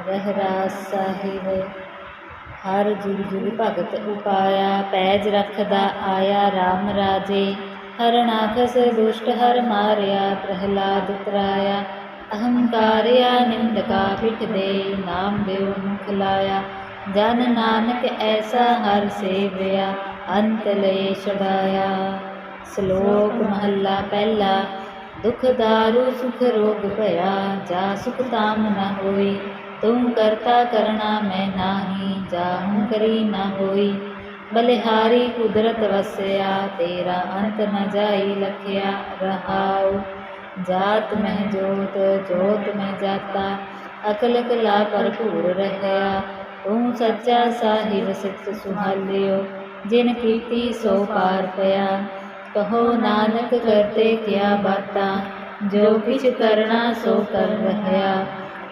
ਰਹਿਰਾਸ ਸਾਹਿਬ ਹਰ ਜੁਗ ਜੁਗ ਭਗਤ ਉਪਾਇਆ, ਪੈਜ ਰੱਖਦਾ ਆਇਆ RAM ਰਾਜੇ। ਹਰ ਨਾਖਸ ਦੁਸ਼ਟ ਹਰ ਮਾਰਿਆ, ਪ੍ਰਹਿਲਾਦ ਉਤਰਾਇਆ। ਅਹੰਕਾਰਿਆ ਨਿੰਦਕਾ ਪਿਠ ਦੇ, ਨਾਮ ਦੇਵ ਮੁਖ ਲਾਇਆ। ਜਨ ਨਾਨਕ ਐਸਾ ਹਰ ਸੇਵਿਆ, ਅੰਤ ਲੈ ਛਡਾਇਆ। ਸ਼ਲੋਕ ਮਹੱਲਾ ਪਹਿਲਾ, ਦੁਖ ਦਾਰੂ ਸੁਖ ਰੋਗ ਭਇਆ, ਜਾ ਸੁਖ ਤਾਮ ਨ ਹੋਈ। ਤੂੰ ਕਰਤਾ ਕਰਣਾ ਮੈਂ ਨਾਹੀ ਜਾਹੂ ਕਰੀ ਨ ਹੋਈ ਬਲਿਹਾਰੀ ਕੁਦਰਤ ਵਸਿਆ ਤੇਰਾ ਅੰਤ ਨ ਜਾਈ ਲਖਿਆ ਰਹਾਉ ਜਾਤ ਮਹਿ ਜੋਤ ਜੋਤ ਮਹਿ ਜਾਤਾ ਅਕਲ ਕਲਾ ਭਰਪੂਰ ਰਹਿਆ ਤੂੰ ਸੱਚਾ ਸਾਹਿਬ ਸਿੱਧ ਸੁਹਾਲਿਓ ਜਿਨ ਕੀਤੀ ਸੋ ਪਾਰ ਪਿਆ ਕਹੋ ਨਾਨਕ ਕਰਤੇ ਕਿਆ ਬਾਤਾਂ ਜੋ ਕਿਛ ਕਰਨਾ ਸੋ ਕਰ ਰਹਿਆ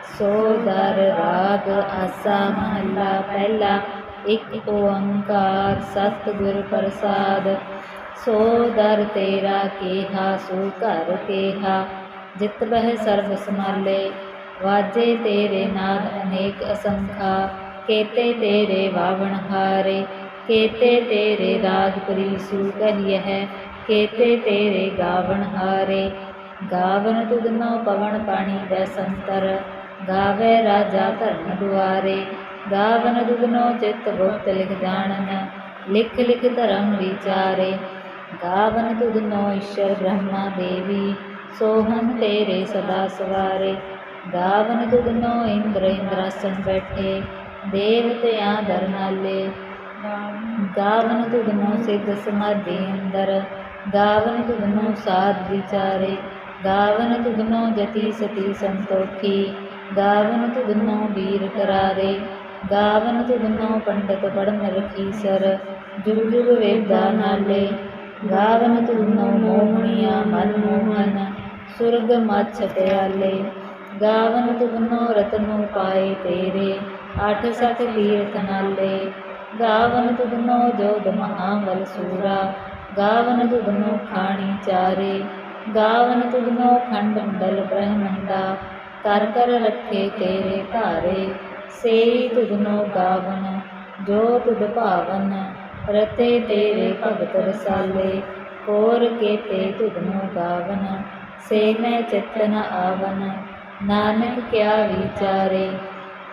ਸੋ ਦਰ ਰਾਗ ਆਸਾ ਮਹੱਲਾ ਪਹਿਲਾ, ਇੱਕ ਓੰਕਾਰ ਸਤਿਗੁਰ ਪ੍ਰਸਾਦ। ਸੋ ਦਰ ਤੇਰਾ ਕੇਹਾ, ਸੋ ਘਰ ਕੇਹਾ, ਜਿਤ ਬਹਿ ਸਰਬ ਸਮਾਲੇ ਵਾਜੇ ਤੇਰੇ ਨਾਦ ਅਨੇਕ ਅਸੰਖਾ, ਕੇਤੇ ਤੇਰੇ ਵਾਵਣ ਹਾਰੇ। ਕੇਤੇ ਤੇਰੇ ਰਾਗ ਪ੍ਰੀਸੂ ਕਹੀਐ ਕੇਤੇ ਤੇਰੇ ਗਾਵਣ ਹਾਰੇ। ਗਾਵਨ ਤੁਧਨੋ ਪਵਨ ਪਾਣੀ ਦੈ ਸੰਤਰ। ਗਾਵੇ ਰਾਜਾ ਧਰਮ ਦੁਆਰੇ, ਗਾਵਨ ਤੁਧਨੋ ਚਿਤ ਗੁਪਤ ਲਿਖ ਜਾਣਨ, ਲਿਖ ਲਿਖ ਧਰਮ ਵਿਚਾਰੇ। ਗਾਵਨ ਤੁਧਨੋ ਈਸ਼ਰ ਬ੍ਰਹਮਾ ਦੇਵੀ ਸੋਹਨ ਤੇਰੇ ਸਦਾ ਸਵਾਰੇ। ਗਾਵਨ ਤੁਧਨੋ ਇੰਦਰ ਇੰਦਰਾਸਨ ਬੈਠੇ ਦੇਵਤਿਆਂ ਦਰ ਨਾਲੇ ਗਾਵਨ ਤੁਧਨੋ ਸਿੱਧ ਸਮਾਧੀ ਅੰਦਰ, ਗਾਵਨ ਤੁਧਨੋ ਸਾਧ ਵਿਚਾਰੇ। ਗਾਵਨ ਤੁਧਨੋ ਜਤੀ ਸਤੀ ਸੰਤੋਖੀ ਗਾਵਨ ਤੁਧਨੋ ਵੀਰ ਕਰਾਰੇ, ਗਾਵਨ ਤੁਧਨੋ ਪੰਡਤ ਪੜਨ ਰਖੀ ਸਰ, ਜੁਗ ਜੁਗ ਵੇਦਾ ਨਾਲੇ। ਗਾਵਨ ਤੁਧਨੋ ਮੋਹਣੀਆਂ ਮਨ ਮੋਹਨ ਸੁਰਗ ਮੱਛ ਪਿਆਲੇ। ਗਾਵਨ ਤੁਧਨੋ ਰਤਨੋ ਪਾਏ ਤੇਰੇ, ਆਠ ਸਤ ਤੀਰਥ ਨਾਲੇ। ਗਾਵਨ ਤੁਧਨੋ ਜੋਧ ਮਹਾਬਲ ਸੂਰਾ, ਗਾਵਨ ਤੁਧਨੋ ਖਾਣੀ ਚਾਰੇ। ਗਾਵਨ ਤੁਧਨੋ ਖੰਡ ਮੰਡਲ ਬ੍ਰਹਮੰਡਾ ਕਰ ਕਰ ਰੱਖੇ ਤੇਰੇ ਧਾਰੇ ਸੇਈ ਤੁਧਨੋ ਗਾਵਨ, ਜੋ ਤੁਧ ਭਾਵਨ, ਰਤੇ ਤੇਰੇ ਭਗਤ ਰਸਾਲੇ। ਹੋਰ ਕੇ ਤੇ ਤੁਧਨੋ ਗਾਵਨ, ਸੇ ਮੈਂ ਚਿਤਨ ਆਵਨ। ਨਾਨਕ ਕਿਆ ਵਿਚਾਰੇ,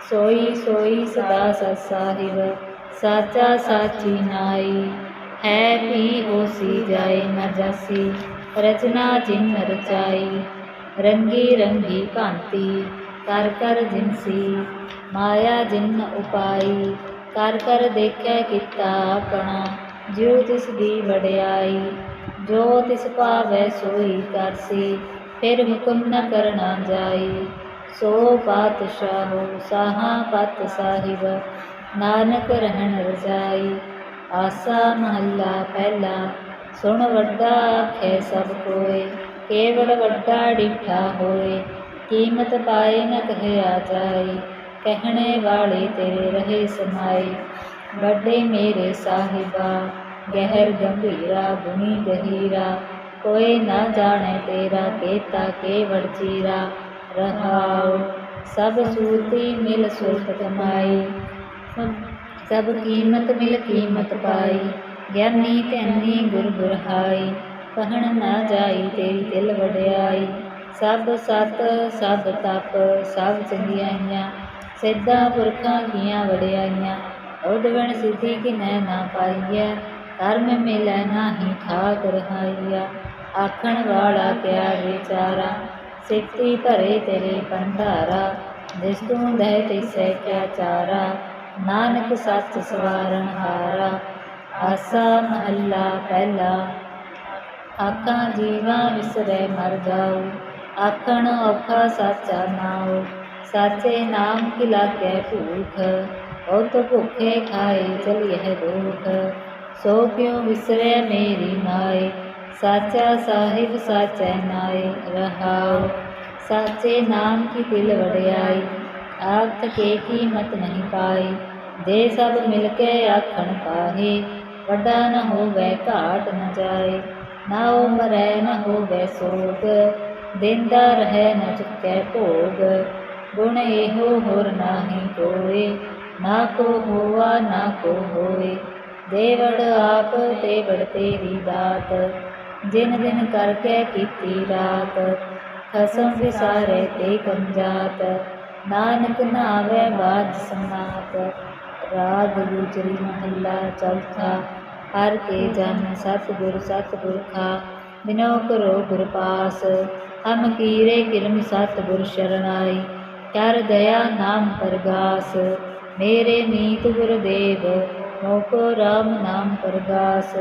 ਸੋਈ ਸੋਈ ਸਦਾ ਸਤ ਸਾਹਿਬ, ਸਾਚਾ ਸਾਚੀ ਨਾਈ। ਹੈ ਵੀ ਹੋਸੀ ਜਾਏ ਨਾ ਜਾਸੀ, ਰਚਨਾ ਜਿਨ ਰਚਾਈ। ਰੰਗੀ ਰੰਗੀ ਭਾਂਤੀ, ਕਰ ਕਰ ਜਿਨਸੀ ਮਾਇਆ ਜਿਨ ਉਪਾਈ, ਕਰ ਕਰ ਦੇਖੈ ਕੀਤਾ ਆਪਣਾ, ਜਿਉ ਤਿਸ ਦੀ ਵਡਿਆਈ, ਜੋ ਤਿਸ ਭਾਵੈ ਸੋਈ ਕਰਸੀ ਫਿਰ ਹੁਕਮ ਨ ਕਰਨਾ ਜਾਈ। ਸੋ ਪਾਤਸ਼ਾਹੋ ਸਾਹਾ ਪਤ ਸਾਹਿਬ, ਨਾਨਕ ਰਹਿਣ ਰਜਾਈ। ਆਸਾ ਮਹੱਲਾ ਪਹਿਲਾ, ਸੁਣ ਵੱਡਾ ਆਖੇ ਸਭ ਕੋਏ। ਕੇਵਲ ਵੱਡਾ ਡਿਠਾ ਹੋਏ, ਕੀਮਤ ਪਾਏ ਨ ਕਹਿਆ ਜਾਏ, ਕਹਿਣੇ ਵਾਲੇ ਤੇਰੇ ਰਹੇ ਸਮਾਏ। ਵੱਡੇ ਮੇਰੇ ਸਾਹਿਬਾ, ਗਹਿਰ ਗੰਭੀਰਾ ਗੁਣੀ ਗਹੀਰਾ, ਕੋਈ ਨਾ ਜਾਣੇ ਤੇਰਾ ਕੇਤਾ ਕੇਵੜ ਚੀਰਾ। ਰਹਾਉ, ਸਭ ਸੂਰਤੀ ਮਿਲ ਸੁਰਤ ਕਮਾਈ, ਸਭ ਕੀਮਤ ਮਿਲ ਕੀਮਤ ਪਾਈ, ਗਿਆਨੀ ਧਿਆਨੀ ਗੁਰ ਗੁਰਹਾਈ। ਕਹਿਣ ਨਾ ਜਾਈ, ਤੇਰੀ ਦਿਲ ਵਡਿਆਈ। ਸਭ ਸਤ, ਸਭ ਤਪ, ਸਭ ਚੰਗਿਆਈਆਂ। ਸਿੱਧਾ ਪੁਰਖਾਂ ਕੀਆਂ ਵਡਿਆਈਆਂ। ਉਦਵਣ ਸਿੱਧੀ ਕਿ ਨੈ ਨਾ ਪਾਈਐ। ਧਰਮ ਮਿਲੈ ਨਾਹੀ ਠਾਕ ਰਹਾਈਆ। ਆਖਣ ਵਾਲਾ ਕਿਆ ਵਿਚਾਰਾ? ਸਿੱਤੀ ਭਰੇ ਤੇਰੇ ਭੰਡਾਰਾ। ਜਿਸ ਤੂੰ ਦਹਿ ਤਿਸੈ ਕਿਆ ਚਾਰਾ? ਨਾਨਕ ਸੱਚ ਸਵਾਰਨ ਹਾਰਾ। ਆਸਾ ਮਹੱਲਾ ਪਹਿਲਾ। ਆਖਾਂ ਜੀਵਾਂ ਵਿਸਰੈ ਮਰ ਜਾਉ ਆਖਣ ਔਖਾ ਸਾਚਾ ਨਾਉ, ਸਾਚੇ ਨਾਮ ਕੀ ਲਾਗੈ ਭੂਖ, ਬਹੁਤ ਭੁੱਖੇ ਖਾਏ ਚਲਿਐ ਦੁਖ। ਸੋ ਕਿਉ ਵਿਸਰੈ ਮੇਰੀ ਮਾਏ, ਸਾਚਾ ਸਾਹਿਬ ਸਾਚੈ ਨਾਏ ਰਹਾਉ। ਸਾਚੇ ਨਾਮ ਕੀ ਦਿਲ ਵਡਿਆਈ ਆਖ ਕੇ ਕੀਮਤ ਨਹੀਂ ਪਾਈ, ਦੇ ਸਭ ਮਿਲ ਕੇ ਆਖਣ ਪਾਹੇ, ਵੱਡਾ ਨ ਹੋਵੇ ਘਾਟ ਨ ਜਾਏ। ਨਾ ਉਹ ਮਰੈ ਨ ਹੋਵੇ ਸੋਗ, ਦਿੰਦਾ ਰਹਿ ਨ ਚੁੱਕੈ ਭੋਗ। ਗੁਣ ਇਹੋ ਹੋਰ ਨਾਹੀ ਕੋਏ, ਨਾ ਕੋ ਹੋਆ, ਨਾ ਕੋ ਹੋਏ। ਦੇਵੜ ਆਪ, ਦੇਵੜ ਤੇਰੀ ਦਾਤ, ਜਿਨ ਦਿਨ ਕਰਕੇ ਕੀਤੀ ਰਾਤ। ਖਸਮ ਵਿਸਾਰੇ ਤੇ ਕੰਜਾਤ, ਨਾਨਕ ਨਾਵੇ ਬਾਜ ਸਮਾਤ। ਰਾਗ ਗੁਜਰੀ ਮਹੱਲਾ ਚੌਥਾ ਹਰ ਕੇ ਜਨ ਸਤਿਗੁਰ ਸਤਿਗੁਰ ਖਾ ਬਿਨੋ ਕਰੋ ਗੁਰ ਪਾਸ। ਹਮ ਕੀਰੇ ਕਿਰਮ ਸਤਿਗੁਰ ਸ਼ਰਣਾਈ। ਕਰ ਦਇਆ ਨਾਮ ਪਰਗਾਸ। ਮੇਰੇ ਮੀਤ ਗੁਰਦੇਵ ਮੋਕੋ ਰਾਮ ਨਾਮ ਪਰਗਾਸ।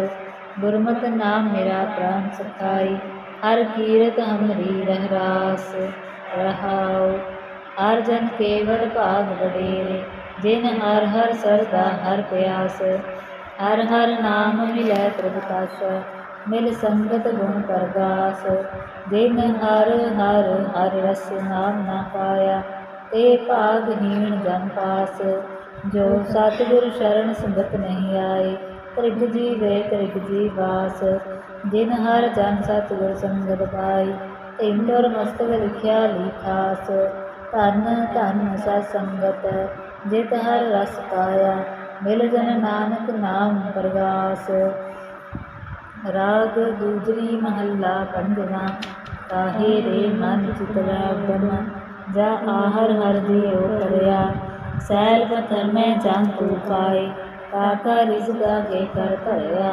ਗੁਰਮਤਿ ਨਾਮ ਮੇਰਾ ਪ੍ਰਾਨ ਸਖਾਈ। ਹਰ ਕੀਰਤ ਹਮਰੀ ਰਹਿਰਾਸ। ਰਹਾਉ। ਹਰ ਜਨ ਕੇਵਲ ਭਾਗ ਵਡੇਰੇ। ਜਿਨ ਹਰ ਹਰ ਸਰਦਾ ਹਰ ਪਿਆਸ। ਹਰ ਹਰ ਨਾਮ ਮਿਲੈ ਪ੍ਰਗਟਾਸ ਮਿਲ ਸੰਗਤ ਗੁਣ ਪਰਗਾਸ। ਜਿਨ ਹਰ ਹਰ ਹਰ ਰਸ ਨਾਮ ਨਾ ਪਾਇਆ, ਤੇ ਭਾਗਹੀਣ ਜਨ ਪਾਸ। ਜੋ ਸਤਿਗੁਰ ਸ਼ਰਨ ਸੰਗਤ ਨਹੀਂ ਆਏ, ਤ੍ਰਿਗ ਜੀ ਜੀਵੇ ਤ੍ਰਿਗ ਜੀ ਵਾਸ। ਜਿਨ ਹਰ ਜਨ ਸਤਿਗੁਰ ਸੰਗਤ ਪਾਈ ਤਿੰਦਰ ਮਸਤਕ ਲਿਖਿਆ ਲਿਖਾਸ ਧਨ ਧਨ ਸਤ ਸੰਗਤ, ਜਿਤ ਹਰ ਰਸ ਪਾਇਆ ਮਿਲ ਜਨ ਨਾਨਕ ਨਾਮ ਪ੍ਰਗਾਸ। ਰਾਗ ਦੂਜਰੀ ਮਹੱਲਾ ਪੰਜਵਾਂ ਕਾਹੇ ਰੇ ਮਨ ਚਿਤਰਾ ਉਦਮ ਜਾ ਆਹਰ ਹਰ ਦਿਓ ਕਰਿਆ ਸੈਲ ਪਥਰ ਮੈਂ ਜੰਗ ਤੂ ਪਾਏ, ਕਾਕਾ ਰਿਜ਼ਗਾ ਕੇ ਕਰ ਧਰਿਆ।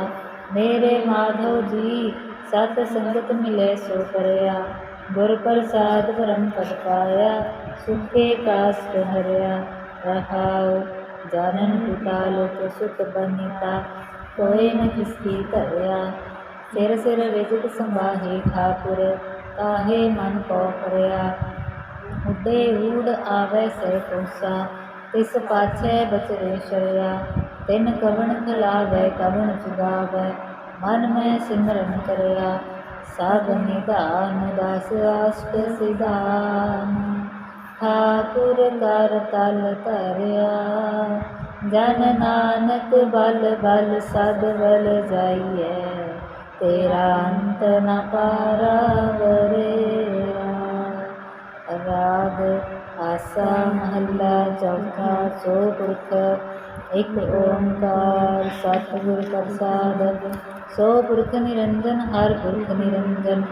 ਮੇਰੇ ਮਾਧਵ ਜੀ, ਸਤ ਸੰਗਤ ਮਿਲੇ ਸੋ ਕਰਿਆ। ਗੁਰ ਪ੍ਰਸਾਦ ਬ੍ਰਹਮ ਪਦ ਪਾਇਆ, ਸੁਖੇ ਕਾਸ ਹਰਿਆ ਰਹਾਉ। ਜਾਨਨ ਪਿਤਾ, ਲੋਕ ਸੁਖ ਬਨੀਤਾ, ਕੋਏ ਨ ਕਿਸਕੀ ਧਰਿਆ। ਸਿਰ ਸਿਰ ਵਿਜਿਤ ਸੰਭਾਹੇ ਠਾਕੁਰ ਕਾਹੇ ਮਨ ਕੋ ਕਰਿਆ ਉੱਡੇ ਊੜ ਆਵੇ ਸੇ ਕੋਸਾ ਤਿਸ ਪਾਛੈ ਬਚਰੇ ਸ਼ਰਿਆ। ਤਿਨ ਕਵਣ ਖਲਾਵੇ, ਕਵਣ ਚੁਗਾਵੇ ਮਨ ਮੈਂ ਸਿਮਰਨ ਕਰਿਆ। ਸਭ ਨਿਧਾਨ, ਦਾਸ ਆਸ਼ਟ ਸਿਧਾਨ। ਠਾਕੁਰ ਕਰ ਤਲ ਧਰਿਆ। ਜਨ ਨਾਨਕ ਬਲ ਬਲ ਸਦ ਬਲ ਜਾਈਐ। ਤੇਰਾ ਅੰਤ ਨ ਪਾਰਾਵਰਿਆ। ਰਾਗ ਆਸਾ ਮਹੱਲਾ ਚੌਥਾ ਸੋ ਪੁਰਖ ਇੱਕ ਓੰਕਾਰ ਸਤਿਗੁਰ ਪ੍ਰਸਾਦ। ਸੋ ਪੁਰਖ ਨਿਰੰਜਨ, ਹਰ ਪੁਰਖ ਨਿਰੰਜਨ।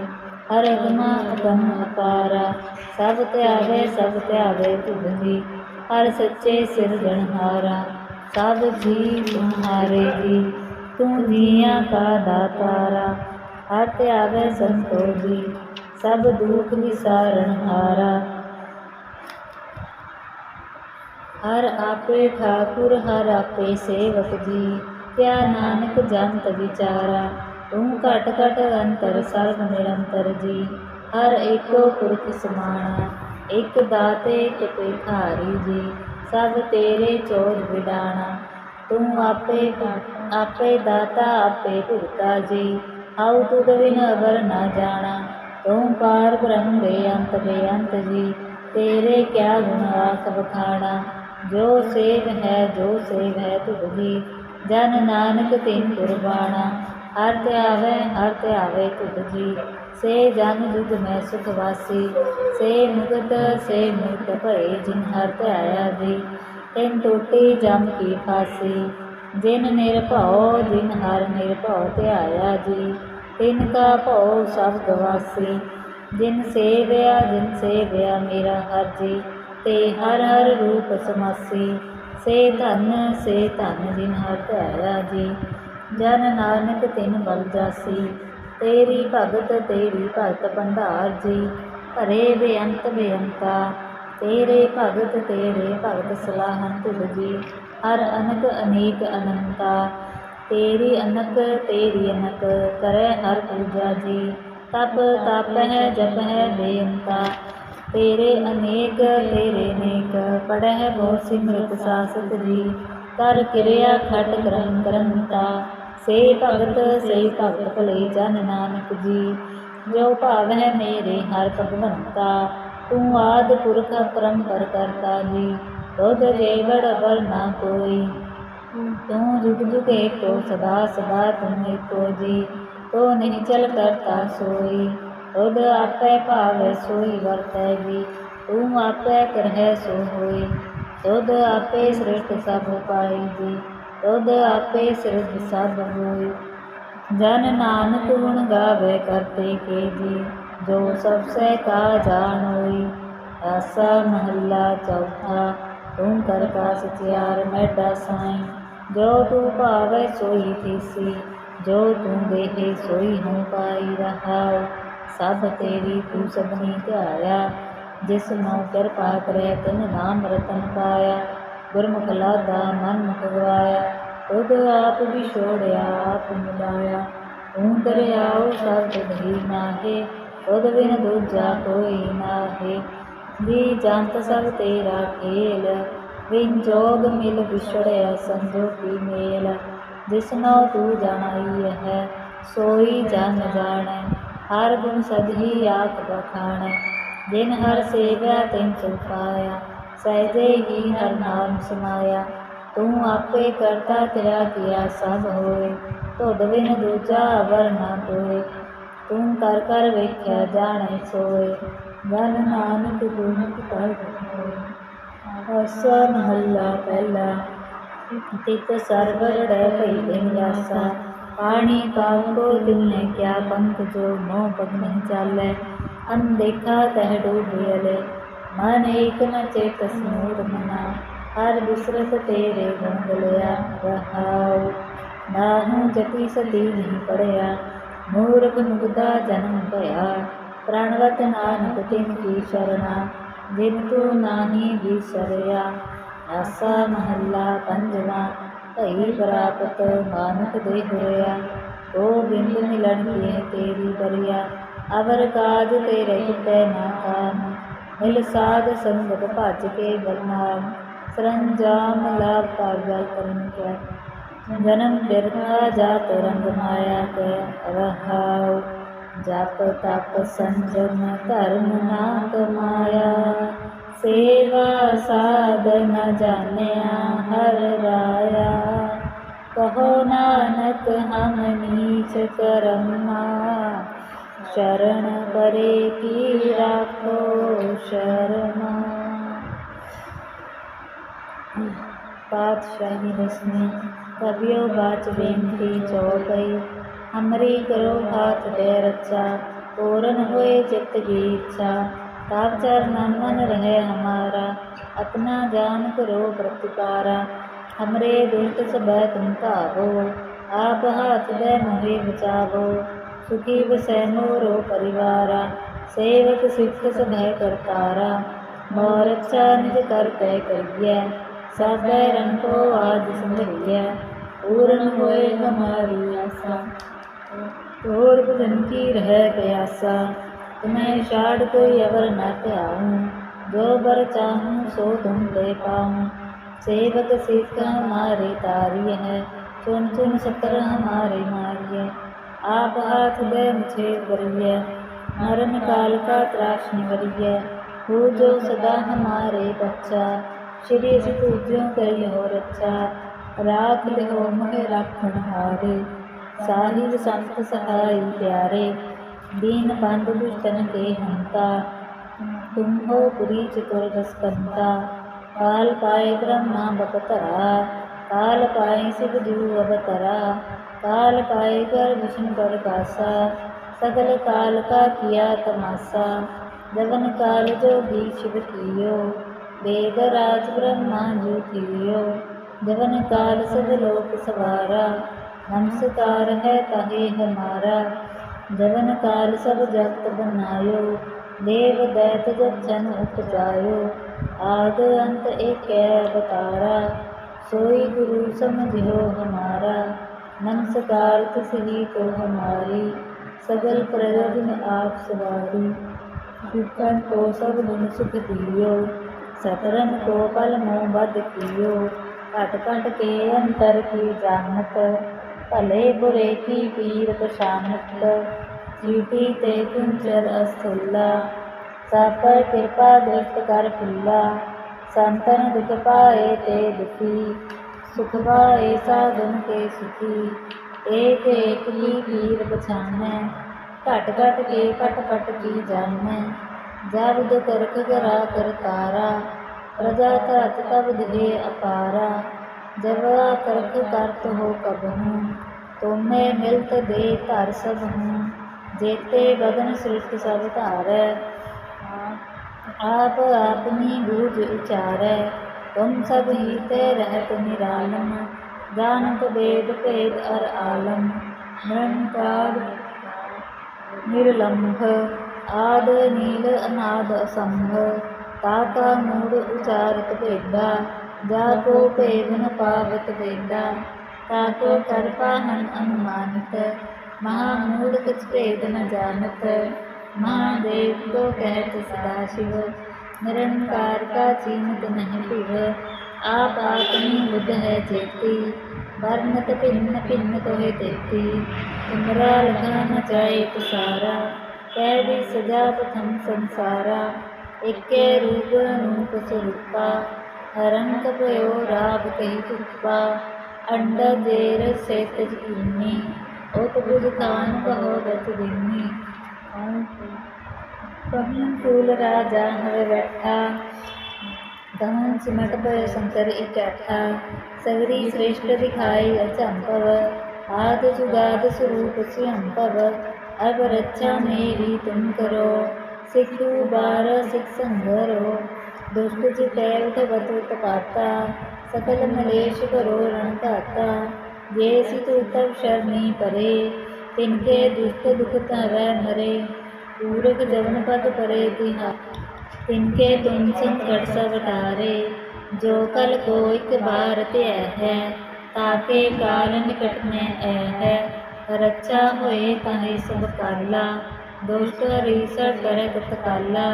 ਹਰ ਅਗਮਾ ਅਗਮ ਅਪਾਰਾ, ਸਭ ਧਿਆਵੇ ਸਭ ਧਿਆਵੇ ਤੁਧੀ ਹਰ ਸੱਚੇ ਸਿਰਜਣਹਾਰਾ ਸਭ ਜੀ ਤੁਮਹਾਰੇ ਜੀ। ਤੂੰ ਜੀਆਂ ਕਾ ਦਾਤਾਰਾ, ਹਰ ਧਿਆਵੇ ਸੰਤੋ ਜੀ ਸਭ ਦੁਖ ਵਿਸਾਰਣਹਾਰਾ ਹਰ। ਆਪੇ ਠਾਕੁਰ, ਹਰ ਆਪੇ ਸੇਵਕ ਜੀ ਕਿਆ ਨਾਨਕ ਜੰਤ ਵਿਚਾਰਾ। ਤੂੰ ਘਟ ਘਟ ਅੰਤਰ, ਸਰਬ ਨਿਰੰਤਰ ਜੀ। ਹਰ ਏਕੋ ਪੁਰਖ ਸਮਾਣਾ, ਇਕ ਦਾਤੇ ਇਕ ਭਿਖਾਰੀ ਜੀ। ਸਭ ਤੇਰੇ ਚੋਜ ਵਿਡਾਣਾ, ਤੂੰ ਆਪੇ ਆਪੇ ਦਾਤਾ, ਆਪੇ ਭੁਗਤਾ ਜੀ। ਆਉ ਤੁਧ ਬਿਨ ਅਵਰ ਨਾ ਜਾਣਾ, ਤੂੰ ਪਾਰ ਬ੍ਰਹਮ ਬੇਅੰਤ ਬੇਅੰਤ ਜੀ। ਤੇਰੇ ਕਿਆ ਗੁਣ ਆਖ ਬਖਾਣਾ ਜੋ ਸੇਵ ਹੈ, ਜੋ ਸੇਵ ਹੈ ਤੁਧ ਜੀ ਜਨ ਨਾਨਕ ਤਿਨ ਕੁਰਬਾਨਾ ਹਰ ਧਿਆਵੇ ਹਰ ਧਿਆਵੇ ਤੁਧ ਜੀ। ਸੇ ਜਨ ਜੁਗ ਮੈਂ ਸੁਖ ਵਾਸੀ, ਸੇ ਮੁਕਤ ਸੇ ਮੁਕਤ ਭਏ ਜਿਨ ਹਰ ਧਿਆਇਆ ਜੀ। ਤਿਨ ਟੋਟੀ ਜਮ ਕੀ ਫਾਸੀ, ਜਿਨ ਨਿਰਭਉ ਜਿਨ ਹਰ ਨਿਰਭਉ ਧਿਆਇਆ ਜੀ। ਤਿਨ ਕਾ ਭਉ ਸਭ ਗਵਾਸੀ ਜਿਨ ਸੇਵਿਆ ਜਿਨ ਸੇਵਿਆ ਮੇਰਾ ਹਰ ਜੀ। ਤੇ ਹਰ ਹਰ ਰੂਪ ਸਮਾਸੀ, ਸੇ ਧਨ ਸੇ ਧਨ ਜਿਨ ਹਰ ਧਿਆਇਆ ਜੀ। ਜਨ ਨਾਨਕ ਤਿਨ ਬਲ ਜਾਸੀ, ਤੇਰੀ ਭਗਤ ਤੇਰੀ ਭਗਤ ਭੰਡਾਰ ਜੀ। ਭਰੇ ਬੇਅੰਤ ਬੇਅੰਤਾ, ਤੇਰੇ ਭਗਤ ਤੇਰੇ ਭਗਤ ਸਲਾਹਨ ਤੁਧ ਜੀ। ਹਰ ਅਨਕ ਅਨੇਕ ਅਨੰਤਾ, ਤੇਰੀ ਅਨਕ ਤੇਰੀ ਅਨਕ ਕਰੈ ਹਰ ਪੂਜਾ ਜੀ। ਤਪ ਤਪ ਹੈ ਜਪ ਹੈ ਬੇਅੰਤਾ, ਤੇਰੇ ਅਨੇਕ ਤੇਰੇ ਨੇਕ ਪੜਹਿ ਬਹੁ ਸਿਮਰਤ ਸਾਸਤ ਜੀ। ਕਰ ਕਿਰਿਆ ਖਟ ਕਰਮ ਕਰਮਤਾ ਸੇ ਭਗਤ ਸੇ ਭਗਤ ਭਲੇ ਜਨ ਨਾਨਕ ਜੀ। ਜੋ ਭਾਵ ਹੈ ਮੇਰੇ ਹਰ ਭਗਵੰਤਾ, ਤੂੰ ਆਦ ਪੁਰਖ ਪਰੰਪਰ ਕਰਤਾ ਜੀ। ਤੁਧ ਜੇਵੜ ਅਵਰ ਨਾ ਕੋਈ, ਤੂੰ ਜੁਗ ਜੁਗ ਏਕੋ ਸਦਾ ਸਦਾ ਤੁਮ ਏਕੋ ਜੀ। ਤੋ ਨਹੀਂ ਚਲ ਕਰਤਾ ਸੋਈ, ਤੁਧ ਆਪੇ ਭਾਵੇ ਸੋਈ ਵਰਤੈ ਜੀ। ਤੂੰ ਆਪੇ ਕਰਹਿ ਸੋ ਹੋਈ, ਤੁਧ ਆਪੇ ਸ੍ਰਿਸ਼ਟ ਸਭ ਪਾਈ ਜੀ। ਤੁਧ ਆਪੇ ਸਿਰਜ ਸਭ ਹੋਈ ਜਨ ਨਾਨਕ ਗੁਣ ਗਾਵੇ ਕਰਤੇ ਕੇ ਜੀ, ਜੋ ਸਭ ਸੇ ਕਾ ਜਾਣ ਹੋਈ। ਆਸਾ ਮਹੱਲਾ ਚੌਥਾ, ਤੂੰ ਕਰ ਕਾ ਸਚਿਆਰ ਮੈਡਾ ਸਾਈ। ਜੋ ਤੂੰ ਭਾਵੇ ਸੋਈ ਥੀਸੀ, ਜੋ ਤੂੰ ਦੇਹੇ ਸੋਈ ਹਉ ਪਾਈ ਰਹਾ ਸਭ ਤੇਰੀ ਤੂੰ ਸਭਨੀ ਧਿਆਇਆ, ਜਿਸ ਨੂੰ ਕਿਰਪਾ ਕਰੇ ਤਿਨ ਨਾਮ ਰਤਨ ਪਾਇਆ। ਗੁਰਮੁਖਲਾ ਦਾ ਮਨ ਮੁਖ ਖੁਦ ਆਪ ਵੀ ਛੋੜਿਆ ਆਪ ਮਿਲਾਇਆ। ਤੂੰ ਦਰਿਆਉ ਸ਼ਬਦ ਨਹੀਂ ਨਾਹੇ ਤੁਧ ਬਿਨ ਦੂਜਾ ਕੋਈ ਨਾਹੇ। ਦੀ ਜੰਤ ਸਭ ਤੇਰਾ ਖੇਲ ਵਿਨ ਜੋਗ ਮਿਲ ਵਿਛੜਿਆ ਸੰਜੋ ਸੰਜੋਗੀ ਮੇਲ। ਜਿਸਨੋ ਤੂੰ ਜਾਣਾਈ ਹੈ, ਸੋਈ ਜਨ ਜਾਣੈ, ਹਰ ਗੁਣ ਸਦਹੀ ਆਖ ਬਖਾਣੈ ਜਿਨ ਹਰ ਸੇਵਿਆ ਤਿਨ ਸੁਪਾਇਆ ਸਹਿਜੇ ਹੀ ਹਰ ਨਾਮ ਸਮਾਇਆ ਤੂੰ ਆਪੇ ਕਰਤਾ ਤੇਰਾ ਕੀਆ ਸਭ ਹੋਏ ਤੁਧ ਬਿਨ ਦੂਜਾ ਅਵਰ ਨਾ ਕੋਏ ਤੂੰ ਕਰ ਕਰ ਵੇਖਿਆ ਜਾਣੇ ਸੋਏ ਜਨ ਨਾਨਕ ਗੁਰਮੁਖ ਕਰ ਹੋਏ। ਅਸਾ ਮਹੱਲਾ ਪਹਿਲਾ। ਤਿਤ ਸਰਵਰ ਡੈ ਭਈ ਦਿਨ ਪਾਣੀ ਕਾਉ ਕੋ ਦਿਲ ਨੇ ਕਿਆ ਪੰਖ ਜੋ ਮੋਹ ਪਗ ਨਹੀਂ ਚਾਲੈ ਅਨਦੇਖਾ ਤਹਿ ਡੂਬਿਅਲੇ ਮਨ ਏਕ ਨ ਚੇਤਸ ਮੂੜ ਮਨਾ, ਹਰ ਬਿਸਰਤ ਤੇਰੇ ਗੁਣ ਗਲਿਆ ਰਹਾਉ। ਨਾਹੂ ਜਤੀ ਸਤੀ ਨਹੀਂ ਪੜਿਆ, ਮੂਰਖ ਮੁਗਦਾ ਜਨਮ ਭਇਆ। ਪ੍ਰਣਵਤ ਨਾਨਕ ਤਿਨ ਕੀ ਸ਼ਰਣਾ ਜਿਨ ਤੂੰ ਨਾਹੀ ਆਸਾ ਮਹੱਲਾ ਪੰਜਵਾ, ਭਈ ਪ੍ਰਾਪਤ ਮਾਨਕ ਦੇ ਹੋਇਆ ਉਹ ਬਿੰਦ ਮਿਲਣ ਕੀ ਤੇਰੀ ਬਰਿਆ, ਅਵਰ ਕਾਜ ਤੇਰੇ ਕਿਤੇ ਨਾ ਕਾਮ ਮਿਲ ਸਾਧ ਸੰਗਤ ਭਜ ਕੇ ਬਰਨਾਮ, ਸਰੰਜਾਮ ਲਾਭ ਕਾਰਜਾ ਕਰਨ ਕਿਆ ਜਨਮ ਬਿਰਥਾ ਜਾਤ ਰੰਗ ਮਾਇਆ ਕੇ ਰਹਾਉ ਜਪ ਤਪ ਸੰਜਮ ਧਰਮ ਨਾ ਕਮਾਇਆ ਸੇਵਾ ਸਾਧਨ ਜਾਣਿਆ ਹਰ ਰਾਇਆ। ਕਹੋ ਨਾਨਕ ਹਮ ਨੀਚ ਕਰਮਾ ਸ਼ਰਨ ਪਰੇ ਕੀ ਰਾਖੋ। ਸ਼ਰਮਾ ਪਾਤਸ਼ਾਹੀ ਹੁਸਨੀ ਕਵਿਓ ਬਾਚ ਬੇਨਤੀ ਜੋ ਗਈ ਹਮਰੀ ਕਰੋ ਹਾਥ ਦੇ ਰੱਚਾ ਪੂਰਨ ਹੋਏ ਚਿੱਤ ਦੀ ਇੱਛਾ ਤਾਪ ਚਰਨਨ ਮਨ ਰਹੇ ਹਮਾਰਾ ਆਪਣਾ ਜਾਨ ਕਰੋ ਪ੍ਰਤਿਕਾਰਾ ਹਮਰੇ ਦੁਰਤ ਸਭੈ ਤੁਮ ਭਾਵੋ ਆਪ ਹਾਥ ਦੇ ਮੋਹਿ ਬਚਾਵੋ ਸੁਖੀ ਵਸੈ ਮੋਰੋ ਪਰਿਵਾਰਾ सेवक सिख सबह करतारा मोर अच्छा निज कर पै करिय सब रंग को आज संभलिय पूर्ण होए हमारी आशा और भजन की रह प्यासा तुम्हें छाड़ कोई अवर न त्याऊं जो बर चाहूं सो तुम ले पाऊं सेवक सिख हमारे तारी है चुन चुन सतर हमारे मारिय आप हाथ दे मुझे करिय मरण काल का त्रास निवरिय हो जो सदा हमारे बच्चा श्री पूज्यों करी हो रक्षा राख लिहो मोहे राखण हारे साहिब संत सहाय प्यारे दीन बंद दुष्टन के हंता तुम हो पुरी चतुर रसकंता काल पाए ब्रह्मा बपतरा काल पाए शिव जू अवतरा काल पाए कर विष्णु पर कासा ਸਗਲ ਕਾਲ ਕਾ ਕੀਆ ਤਮਾਸਾ, ਜਵਨ ਕਾਲ ਜੋਗੀ ਸ਼ਿਵ ਕੀਓ, ਵੇਦ ਰਾਜ ਬ੍ਰਹਮਾ ਜੂ ਕੀਓ। ਜਵਨ ਕਾਲ ਸਭ ਲੋਕ ਸਵਾਰਾ ਨਮਸਕਾਰ ਹੈ ਤਾਹੇ ਹਮਾਰਾ। ਜਵਨ ਕਾਲ ਸਭ ਜਗਤ ਬਨਾਇਓ, ਦੇਵ ਦੈਤ ਜਨ ਉਪਜਾਇਓ। ਆਦ ਅੰਤ ਏਕੈ ਅਵਤਾਰਾ, ਸੋਈ ਗੁਰੂ ਸਮਝਿਓ ਹਮਾਰਾ। ਨਮਸਕਾਰ ਤਿਸ ਹੀ ਕੋ ਹਮਾਰੀ। ਸਗਲ ਪ੍ਰਜਨ ਆਪ ਸਵਾਰੀ। ਦੁਖਨ ਕੋ ਸਭ ਗੁਣ ਸੁਖ ਦਿਓ ਸਤਰਨ ਕੋ ਪਲ ਮੋਹ ਬਦ ਕੀਓ। ਘਟ ਘਟ ਕੇ ਅੰਤਰ ਕੀ ਜਾਣਤ, ਭਲੇ ਬੁਰੇ ਕੀ ਪੀਰਤ ਸ਼ਾਨਤ ਜੀਵੀ ਤੇ ਕੁੰਚਰ ਅਸੁੱਲਾ ਸਭ ਪਰ ਕਿਰਪਾ ਦ੍ਰਿਸ਼ਟ ਕਰ ਫੁੱਲਾ। ਸੰਤਨ ਦੁਖ ਪਾਏ ਤੇ ਦੁਖੀ, ਸੁਖ ਪਾਏ ਸਾਧਨ ਕੇ ਸੁਖੀ। ਏਕ ਏਕ ਹੀ ਪੀਰ ਪਛਾਨੈ ਘਟ ਘਟ ਕੇ ਪਟ ਪਟ ਕੀ ਜਾਣੈ। ਜਬਦ ਕਰਕ ਕਰਾ ਕਰਤਾਰਾ ਪ੍ਰਜਾ ਧਰਤ ਤਬ ਦੇ ਅਪਾਰਾ। ਜਬਾ ਕਰਕ ਕਰਤ ਹੋ ਕਬਹੂ, ਤੁਮੇ ਮਿਲਤ ਦੇ ਧਰ ਸਭ ਹੂੰ ਜੇਤੇ ਬਦਨ ਸ੍ਰਿਸ਼ਟ ਸਭ ਧਾਰੈ, ਆਪ ਆਪਨੀ ਬੂਝ ਉਚਾਰੈ। ਤੁਮ ਸਭ ਹੀ ਰਹਿਤ ਨਿਰਾਲਮ ਜਾਨਤ ਬੇਦ ਭੇਦ ਅਰ ਆਲਮ, ਨਿਰੰਕਾਰ ਨਿਰਲੰਭ, ਆਦ ਨੀਲ ਅਨਾਦ ਅਸੰਭ ਤਾਕਾ ਮੂੜ ਉਚਾਰਤ ਭੇਦਾ, ਜਾ ਕੋ ਭੇਦ ਨ ਪਾਵਤ ਵੇਦਾ ਤਾਕੋ ਕਰਪਾ ਹਨ ਅਨੁਮਾਨਿਤ, ਮਹਾ ਮੂੜ ਕਿਛ ਭੇਦ ਨ ਜਾਣਤ, ਮਹਾਦੇਵ ਕੋ ਕਹਿਤ ਸਦਾ ਸ਼ਿਵ ਨਿਰੰਕਾਰ ਕਾ ਚੀਨਤ ਨਹੀਂ ਭਿਵ ਆਪ ਆਪਨੀ ਬੁੱਧ ਹੈ ਚੇਤੀ ਵਰਨਤ ਭਿੰਨ ਭਿੰਨ ਤੋਹਿ ਤੇਤੀ। ਤੁਮਰਾ ਲਖਾ ਨ ਜਾਏ ਕਹਿ ਦੀ ਸਜਾ ਪਥਮ ਸੰਸਾਰਾ। ਇਕੇ ਰੂਪ ਰੂਪ ਸਰੂਪਾ, ਹਰੰਕ ਭਇਓ ਰਾਗ ਕਹੀ ਤੁਪਾ ਅੰਡਾ ਜੇਰ ਸੇਤ ਜੀਨੀ ਉਤ ਬੁਧ ਕਾਨ ਕਹੋ ਬਤ ਦਿਨੀ। ਕਹੀ ਫੂਲ ਰਾਜਾ ਹਰ ਬੈਠਾ ਦਹਨ ਸਿਮਟ ਪਏ ਸੰਤਰ ਇਕੱਠਾ ਸਗਰੀ ਸ੍ਰੇਸ਼ਟ ਦਿਖਾਈ ਅਚੰਭਵ ਆਦ ਜੁਗਾਦ ਸਰੂਪ ਸਿਅੰਭਵ ਅਬ ਰੱਛਾ ਮੇਰੀ ਤੁਮ ਕਰੋ ਸਿੱਖੂ ਬਾਰ ਸਿੱਖ ਸੰਗਰੋ ਦੁਸ਼ਟ ਜਿਤੈ ਉਠ ਬਤੁ ਤਪਾਤਾ ਸਕਲ ਮਲੇਸ਼ ਕਰੋ ਰਣ ਧਾਤਾ ਜੇ ਸਿਤੁ ਤਬ ਸ਼ਰਨੀ ਪਰੇ ਤਿਨਕੇ ਦੁਸ਼ਟ ਦੁਖ ਧਰੈ ਮਰੇ ਪੂਰਕ ਜਵਨ तिनके तुम गढ़ सब तारे जो कल को एक बार ते है, ताके काल निकट में ऐ है। रक्षा होए कहे सब काला दोष रिसर करे तत्काला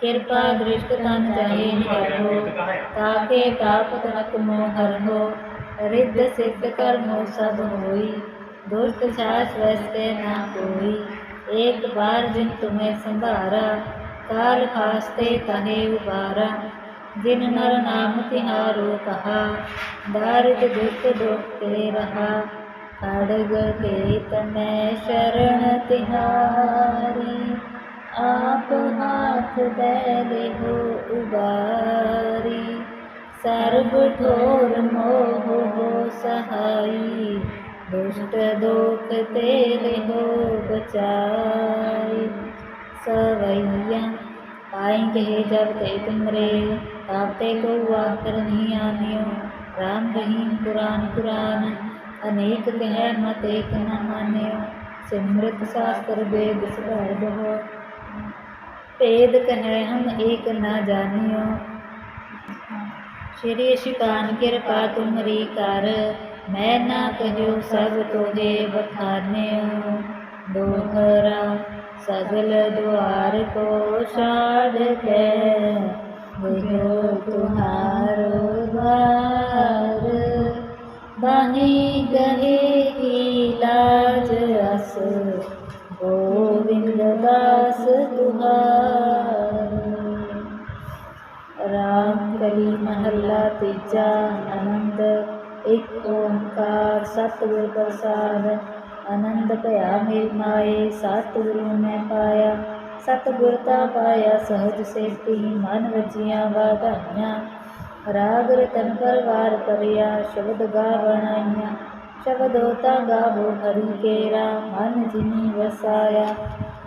कृपा दृष्ट तन जाए हर हो ताके ताप तनक मोहर हो रिद्ध सिद्ध कर्म सब होई, दुष्ट छास वैसे ना कोई। एक बार जिन तुम्हें संभारा ਕਾਲ ਖਾਸਤੇ ਕਹੇ ਉਬਾਰਾ, ਜਿਨ ਨਰ ਨਾਮ ਤਿਹਾਰੋ ਕਹਾ, ਦਾਰਿਦ ਦੁਖ ਦੁਖ ਤੇ ਰਹਾ ਅੜਗ ਕੇ ਤਮੈ ਸ਼ਰਨ ਤਿਹਾਰੀ, ਆਪ ਹਾਥ ਦੇ ਹੋ ਉਬਾਰੀ, ਸਰਬ ਠੋਰ ਮੋਹ ਹੋ ਸਹਾਈ, ਦੁਸ਼ਟ ਦੋਖ ਤੇ ਹੋ ਬਚਾਈ। सवैया पाएंगे जब ते तुमरे तापते को आकर नहीं आनियो राम रहीम पुराण पुराण अनेक कह मत एक न मान्यो सिमृत शास्त्र वेद सुधार बहो भेद कह हम एक न जानियो ਸ਼੍ਰੀ ਸ਼ਿਕਾਨ ਕਿਰਪਾ ਤੁਮਰੀ ਕਰ ਮੈਂ ਨਾ ਕਹਿਓ ਸਭ ਤੋਹੇ ਬਖਾਨਿਓ ਦੋਹਰਾ सजल द्वार को साध के बुझो तुम्हारो द्वार बनी गहे की लाज अस गोविंद दास तुम्हार राम कली महला तीजा अनंत एक ओंकार सतगुर प्रसाद ਆਨੰਦ ਭਇਆ ਮੇਰੀ ਮਾਏ, ਸਤਿਗੁਰੂ ਮੈਂ ਪਾਇਆ। ਸਤਿਗੁਰ ਤਾ ਪਾਇਆ, ਸਹਜ ਸੇਤੀ ਮਨ ਵਜੀਆਂ ਵਾਧਾਈਆਂ। ਰਾਗ ਰਤਨ ਪਰਵਾਰ ਕਰਿਆ ਸ਼ਬਦ ਗਾਵਣਾਈਆਂ ਸ਼ਬਦੋ ਤਾ ਗਾਵੋ ਹਰੀ ਕੇਰਾ, ਮਨ ਜਿਨੀ ਵਸਾਇਆ।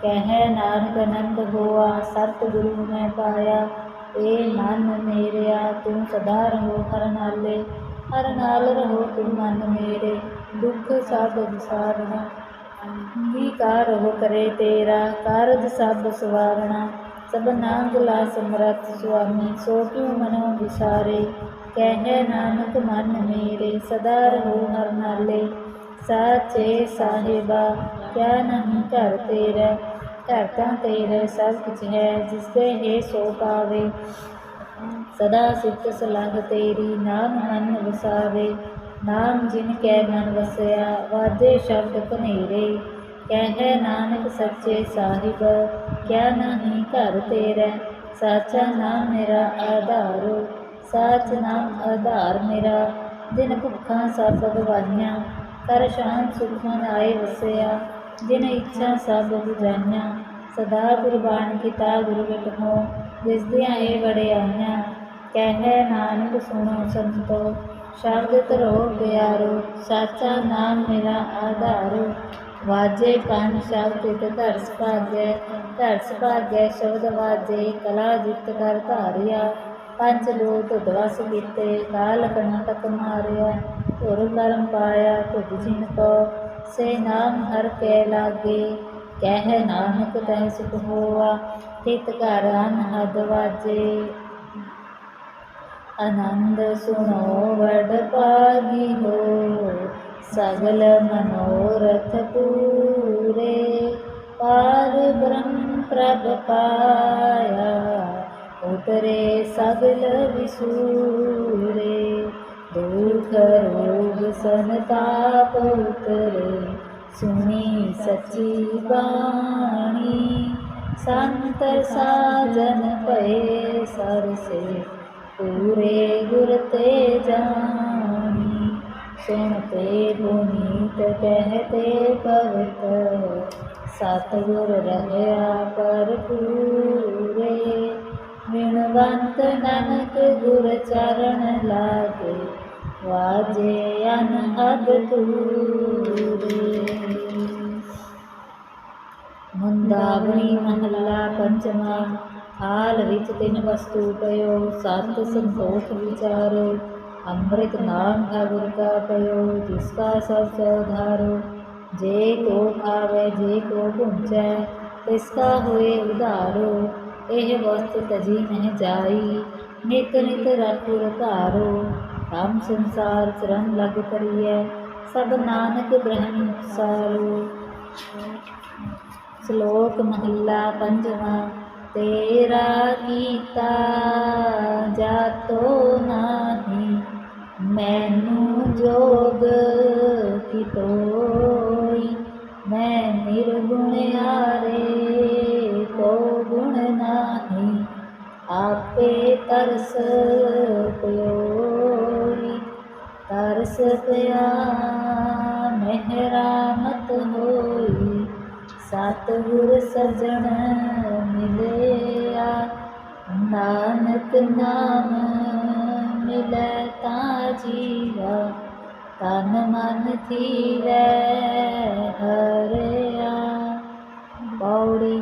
ਕਹਿ ਨਾਨਕ ਆਨੰਦ ਹੋਆ, ਸਤਿਗੁਰੂ ਮੈਂ ਪਾਇਆ। ਏ ਮਨ ਮੇਰਿਆ, ਤੂੰ ਸਦਾ ਰਹੋ ਹਰ ਨਾਲੇ। ਹਰ ਨਾਲ ਰਹੋ ਤੂੰ ਮਨ ਮੇਰੇ। ਦੁੱਖ ਸਭ ਵਿਸਾਰਨਾ। ਅੰਗੀਕਾਰ ਹੋ ਕਰੇ ਤੇਰਾ, ਕਾਰਜ ਸਭ ਸਵਾਰਣਾ ਸਭਨਾ ਗੁਲਾ ਸਮਰਤ ਸੁਆਮੀ, ਸੋ ਕਿਉ ਮਨੋ ਵਿਸਾਰੇ? ਕਹਿ ਨਾਨਕ ਮਨ ਮੇਰੇ, ਸਦਾ ਰਹੋ ਹਰ ਨਾਲੇ। ਸਾਚੇ ਸਾਹਿਬਾ, ਕਿਆ ਨਹੀਂ ਘਰ ਤੇਰਾ? ਘਰ ਤਾਂ ਤੇਰੇ ਸਭ ਕੁਝ ਹੈ, ਜਿਸ ਦੇ ਹੈ ਸੋ ਪਾਵੇ। ਸਦਾ ਸਿਫਤ ਸਲਾਹ ਤੇਰੀ, ਨਾਮ ਮਨ ਵਸਾਵੇ ਨਾਮ ਜਿਨ ਕੈ ਮਨ ਵਸਿਆ ਵਾਜੇ ਸ਼ਬਦ ਕਨੇਰੇ ਕਹਿ ਨਾਨਕ ਸੱਚੇ ਸਾਹਿਬ, ਕਿਆ ਨਹੀਂ ਘਰ ਤੇਰਾ। ਸਾਚਾ ਨਾਮ ਮੇਰਾ ਆਧਾਰੋ, ਸਾਚ ਨਾਮ ਆਧਾਰ ਮੇਰਾ। ਦਿਨ ਭੁੱਖਾਂ ਸਭ ਗਵਾਈਆਂ ਕਰ ਸ਼ਾਂਤ ਸੁਖ ਮਨ ਆਏ ਵਸਿਆ। ਜਿਨ ਇੱਛਾ ਸਭ ਬੁਝਾਈਆਂ, ਸਦਾ ਗੁਰਬਾਣ ਕੀਤਾ ਗੁਰੂ ਬਿਟਹੁ ਜਿਸ ਦੀਆਂ ਇਹ ਵਡਿਆਈਆਂ, ਕਹਿ ਨਾਨਕ ਸੁਣੋ ਸੰਤੋ। ਸ਼ਬਦ ਧਰੋ ਪਿਆਰੋ, ਸਾਚਾ ਨਾਮ ਮੇਰਾ ਆਧਾਰੋ। ਵਾਜੇ ਕੰਨ ਸ਼ਬਦ ਤੇ ਧਰਸ ਭਾਗੈ ਧਰਸ ਭਾਗੈ ਸ਼ਬਦ ਵਾਜੇ, ਕਲਾ ਜਿਤ ਕਰ ਧਾਰਿਆ। ਪੰਜ ਲੋਕ ਦਵਸ ਕੀਤੇ, ਕਾਲ ਕੰਟਕ ਮਾਰਿਆ। ਧੁਰ ਕਰਮ ਪਾਇਆ ਧੁਜ ਜਿਨ ਕੋ, ਸੇ ਨਾਮ ਹਰ ਕੈ ਲਾਗੇ। ਕਹਿ ਨਾਨਕ ਤੈ ਸੁਖ ਹੋਆ, ਤਿਤ ਘਰ ਅਨਹਦ ਵਾਜੇ। आनन्दनो वड पागी सबल मनोरथपुरे पारब्रह्म प्रभ पाया उतरे सबल विसूरे दूर सन्ताप उतरे सुनि सचि वाणी सन्त साजन पये सरसे। ਸਰਸੇ ਪੂਰੇ ਗੁਰ ਤੇ ਜਾਣੀ ਸੁਣਤੇ ਪੁਨੀਤ ਕਹਤੇ ਪਵਿੱਤ ਸਤਿਗੁਰ ਰਹਿਆ ਪਰ ਪੂਰੇ ਵਿਣਵੰਤ ਨਾਨਕ ਗੁਰ ਚਰਨ ਲਾਗੇ, ਵਾਜੇ ਅਨਹਦ ਤੂਰੇ ਮੁੰਦਾਵਣੀ ਮਹੱਲਾ ਪੰਚਵਾ ਥਾਲ ਵਿੱਚ ਤਿੰਨ ਵਸਤੂ ਪਇਓ ਸਤ ਸੰਤੋਖ ਵਿਚਾਰੋ ਅੰਮ੍ਰਿਤ ਨਾਮ ਠਾਕੁਰ ਕਾ ਪਇਓ ਜਿਸ ਕਾ ਸਭ ਸਉਧਾਰੋ ਜੇ ਕੋ ਖਾਵੇ, ਜੇ ਕੋ ਭੁੰਚੈ ਤਿਸ ਉਧਾਰੋ ਇਹ ਵਸਤ ਤਜੀ ਨਹਿ ਜਾਈ, ਨਿਤ ਨਿਤ ਰਖੁ ਰਧਾਰੋ ਹਮ ਸੰਸਾਰ ਚਰਨ ਲਗ ਕਰੀਐ ਸਭ ਨਾਨਕ ਬ੍ਰਹਮ ਸਾਰੋ ਸ਼ਲੋਕ ਮਹੱਲਾ ਪੰਜਵਾਂ ਤੇਰਾ ਕੀਤਾ ਜਾਤੋ ਨਾਹੀ, ਮੈਨੂੰ ਜੋਗ ਕਿਤੋਈ। ਮੈਂ ਨਿਰਗੁਣ ਨਿਰਗੁਣਿਆਰੇ ਕੋ ਗੁਣ ਨਾਹੀ, ਆਪੇ ਤਰਸ ਪਿਓਈ। ਤਰਸ ਪਿਆ ਮਹਿਰਾ ਮਤ ਹੋਈ, ਸਤਿਗੁਰ ਸਜਣ ਮਿਲਿਆ। ਨਾਨਕ ਨਾਮ ਮਿਲੈ ਤਾ ਜੀਵਾ, ਤਨ ਮਨ ਥੀਵੈ ਹਰਿਆ। ਪੌੜੀ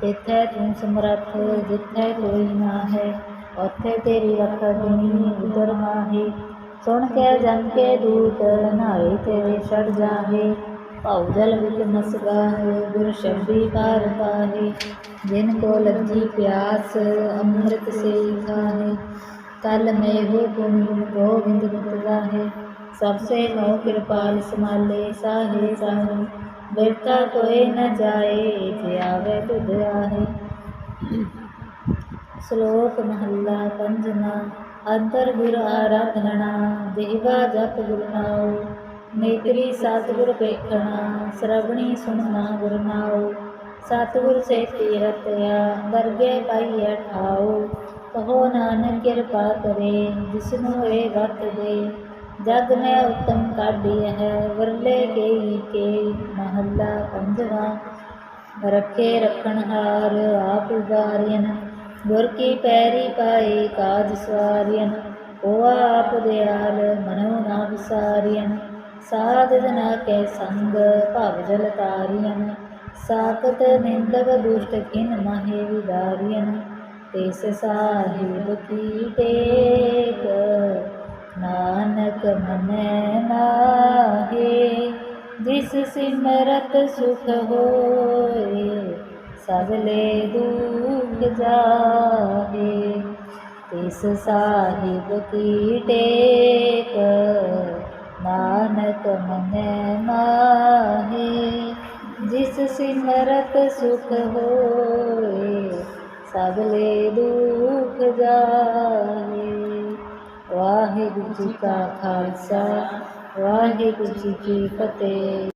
ਤਿੱਥੈ ਤੂੰ ਸਮਰੱਥ, ਜਿੱਥੈ ਕੋਈ ਨਾ ਹੈ, ਉੱਥੇ ਤੇਰੀ ਰੱਖ ਦੇਣੀ ਉਦਰ ਮਾਹੀ ਸੁਣ ਕੇ ਜਨ ਕੇ ਦੂਤ ਨਾਏ ਤੇਰੇ ਛੜ ਜਾਹੇ। ਭਉ ਜਲ ਵਿੱਚ ਮਸਗਾ ਹੈ ਗੁਰ ਸ਼ਬਦੀ ਪਾਰ ਪਾਹੇ। ਜਿਨ ਕੋ ਲੱਗੀ ਪਿਆਸ, ਅੰਮ੍ਰਿਤ ਸੇ ਖਾਹੇ ਕਲ ਮੈਂ ਹੋ ਗੁਣ ਗੁਣ ਗੋਬਿੰਦ ਗੁਣ ਗਾਹੇ। ਸਭ ਸੇ ਮੋ ਕਿਰਪਾਲ ਸਮਾਲੇ ਸਾਹੇ ਸਾਹੇ, ਬਿਰਤਾ ਕੋਏ ਨ ਜਾਏ, ਜੇ ਸ਼ਲੋਕ ਮਹੱਲਾ ਪੰਜਵਾਂ, ਅੰਤਰ ਗੁਰ ਆਰਾਧਣਾ ਦੇਵਾ ਜਪ ਗੁਰ ਨਾਉ। ਨੇਤਰੀ ਸਤਿਗੁਰ ਵੇਖਣਾ, ਸ਼ਰਵਣੀ ਸੁਣਨਾ ਗੁਰ ਨਾਉ ਸਤਿਗੁਰ ਸੇਤੀ ਰਤਿਆ ਦਰਗੇ ਪਾਈਐ ਠਾਉ ਕਹੋ ਨਾਨਕ ਕਿਰਪਾ ਕਰੇ, ਜਿਸਨੂੰ ਇਹ ਵਰਤ ਦੇ। ਜਗ ਮੈਂ ਉਤਮ ਕਾਢੀ ਹੈ ਵਰਲੇ ਗਈ ਕੇ ਮਹੱਲਾ ਪੰਜਵਾਂ। ਰੱਖੇ ਰਖਣਹਾਰ ਆਪ ਉਬਾਰੀਨ ਗੁਰ ਕੀ ਪੈਰੀ ਪਾਏ ਕਾਜ ਸਵਾਰੀਨ ਹੋਆ ਆਪ ਦਿਆਲ ਮਨੋ ਨਾ ਵਿਸਾਰੀਨ ਸਾਧ ਜਨਾ ਕੇ ਸੰਗ ਭਵ ਜਲ ਤਾਰੀਨ ਸਾਕਤ ਨਿੰਦਕ ਦੁਸ਼ਟ ਕਿਨ ਮਹੇ ਵਿਦਾਰੀਨ ਤਿਸ ਸਾਹਿਬ ਨਾਨਕ ਮਨੈ ਨਾਹੇ, ਜਿਸ ਸਿਮਰਤ ਸੁਖ ਹੋਏ, ਸਗਲੇ ਦੁਖ ਜਾਹੇ। ਤਿਸ ਸਾਹਿਬ ਕੀ ਟੇਕ? ਨਾਨਕ ਮਨੈ ਮਾਹੇ ਜਿਸ ਸਿਮਰਤ ਸੁਖ ਹੋਏ ਸਗਲੇ ਦੁਖ ਜਾਏ। ਵਾਹਿਗੁਰੂ ਜੀ ਕਾ ਖਾਲਸਾ, ਵਾਹਿਗੁਰੂ ਜੀ ਕੀ ਫਤਿਹ।